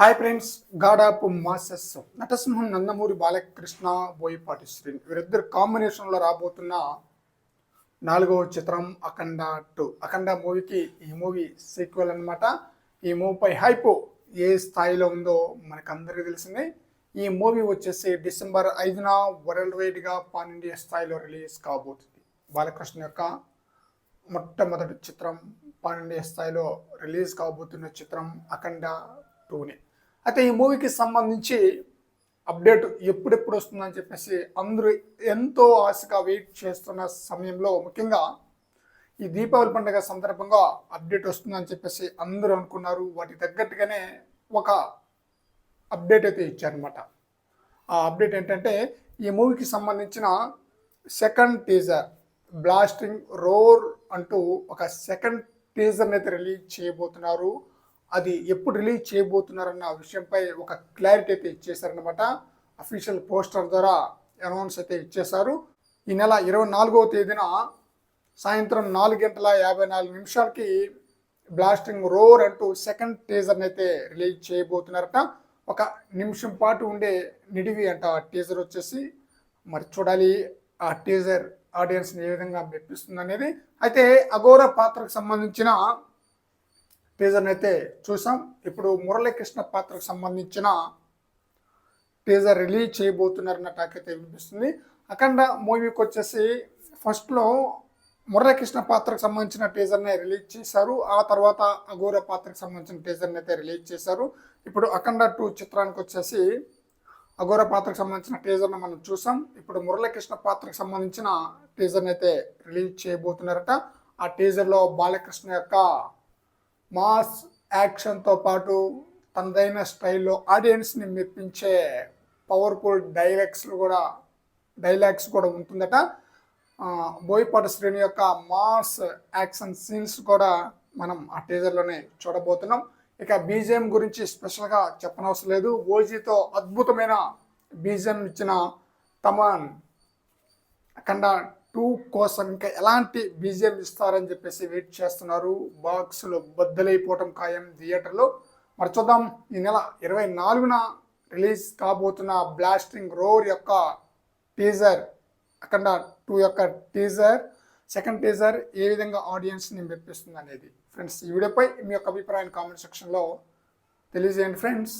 Hi friends god of masses నటసింహం Nandamuri Balakrishna Boyapati Sri వీరిద్దరు కాంబినేషన్లో రాబోతున్న నాలుగవ చిత్రం అఖండ టూ. అఖండ మూవీకి ఈ మూవీ సీక్వెల్ అన్నమాట. ఈ మూవీపై హైప్ ఏ స్థాయిలో ఉందో మనకందరికీ తెలిసిందే. ఈ మూవీ వచ్చేసి డిసెంబర్ ఐదున వరల్డ్ వైడ్గా పాన్ ఇండియా స్థాయిలో రిలీజ్ కాబోతుంది. బాలకృష్ణ యొక్క మొట్టమొదటి చిత్రం పాన్ ఇండియా స్థాయిలో రిలీజ్ కాబోతున్న చిత్రం అఖండ టూనే. అయితే ఈ మూవీకి సంబంధించి అప్డేట్ ఎప్పుడెప్పుడు వస్తుందని చెప్పేసి అందరూ ఎంతో ఆశగా వెయిట్ చేస్తున్న సమయంలో ముఖ్యంగా ఈ దీపావళి పండుగ సందర్భంగా అప్డేట్ వస్తుందని చెప్పేసి అందరూ అనుకున్నారు. వాటి తగ్గట్టుగానే ఒక అప్డేట్ అయితే ఇచ్చారనమాట ఆ అప్డేట్ ఏంటంటే ఈ మూవీకి సంబంధించిన సెకండ్ టీజర్ బ్లాస్టింగ్ రోర్ అంటూ ఒక సెకండ్ టీజర్ని అయితే రిలీజ్ చేయబోతున్నారు. అది ఎప్పుడు రిలీజ్ చేయబోతున్నారన్న విషయంపై ఒక క్లారిటీ అయితే ఇచ్చేసారనమాట అఫీషియల్ పోస్టర్ ద్వారా అనౌన్స్ అయితే ఇచ్చేశారు. ఈ నెల ఇరవై నాలుగవ తేదీన సాయంత్రం నాలుగు గంటల యాభై నాలుగు నిమిషాలకి బ్లాస్టింగ్ రోర్ అంటూ సెకండ్ టీజర్ని అయితే రిలీజ్ చేయబోతున్నారట. ఒక నిమిషం పాటు ఉండే నిడివి అంట ఆ టీజర్ వచ్చేసి. మరి చూడాలి ఆ టీజర్ ఆడియన్స్ని ఏ విధంగా మెప్పిస్తుంది అనేది అయితే అఘోర పాత్రకు సంబంధించిన టీజర్ని అయితే చూసాం. ఇప్పుడు మురళీకృష్ణ పాత్రకు సంబంధించిన టీజర్ రిలీజ్ చేయబోతున్నారన్న టాక్ అయితే వినిపిస్తుంది. అఖండ మూవీకి వచ్చేసి ఫస్ట్లో మురళీకృష్ణ పాత్రకు సంబంధించిన టీజర్ని రిలీజ్ చేశారు. ఆ తర్వాత అఘోర పాత్రకు సంబంధించిన టీజర్ని అయితే రిలీజ్ చేశారు. ఇప్పుడు అఖండ టూ చిత్రానికి వచ్చేసి అఘోర పాత్రకు సంబంధించిన టీజర్ని మనం చూసాం. ఇప్పుడు మురళీకృష్ణ పాత్రకు సంబంధించిన టీజర్ని అయితే రిలీజ్ చేయబోతున్నారట. ఆ టీజర్లో బాలకృష్ణ యొక్క మాస్ యాక్షన్తో పాటు తనదైన స్టైల్లో ఆడియన్స్ని మెప్పించే పవర్ఫుల్ డైలాగ్స్ కూడా డైలాగ్స్ కూడా ఉంటుందట. బోయపాటి శ్రేణి యొక్క మాస్ యాక్షన్ సీన్స్ కూడా మనం ఆ టీజర్లోనే చూడబోతున్నాం. ఇక బీజిఎం గురించి స్పెషల్గా చెప్పనవసరం లేదు. ఓజీతో అద్భుతమైన బీజిఎం ఇచ్చిన తమన్ అఖండ టూ కోసం ఇంకా ఎలాంటి బీజిఎం ఇస్తారని చెప్పేసి వెయిట్ చేస్తున్నారు. బాక్సులు బద్దలైపోవటం ఖాయం థియేటర్లో. మరి చూద్దాం ఈ నెల ఇరవై నాలుగున రిలీజ్ కాబోతున్న బ్లాస్టింగ్ రోర్ యొక్క టీజర్ అఖండ టూ యొక్క టీజర్ సెకండ్ టీజర్ ఏ విధంగా ఆడియన్స్ని మెప్పిస్తుంది అనేది ఫ్రెండ్స్ ఈ వీడియోపై మీ యొక్క అభిప్రాయాన్ని కామెంట్ సెక్షన్లో తెలియజేయండి ఫ్రెండ్స్.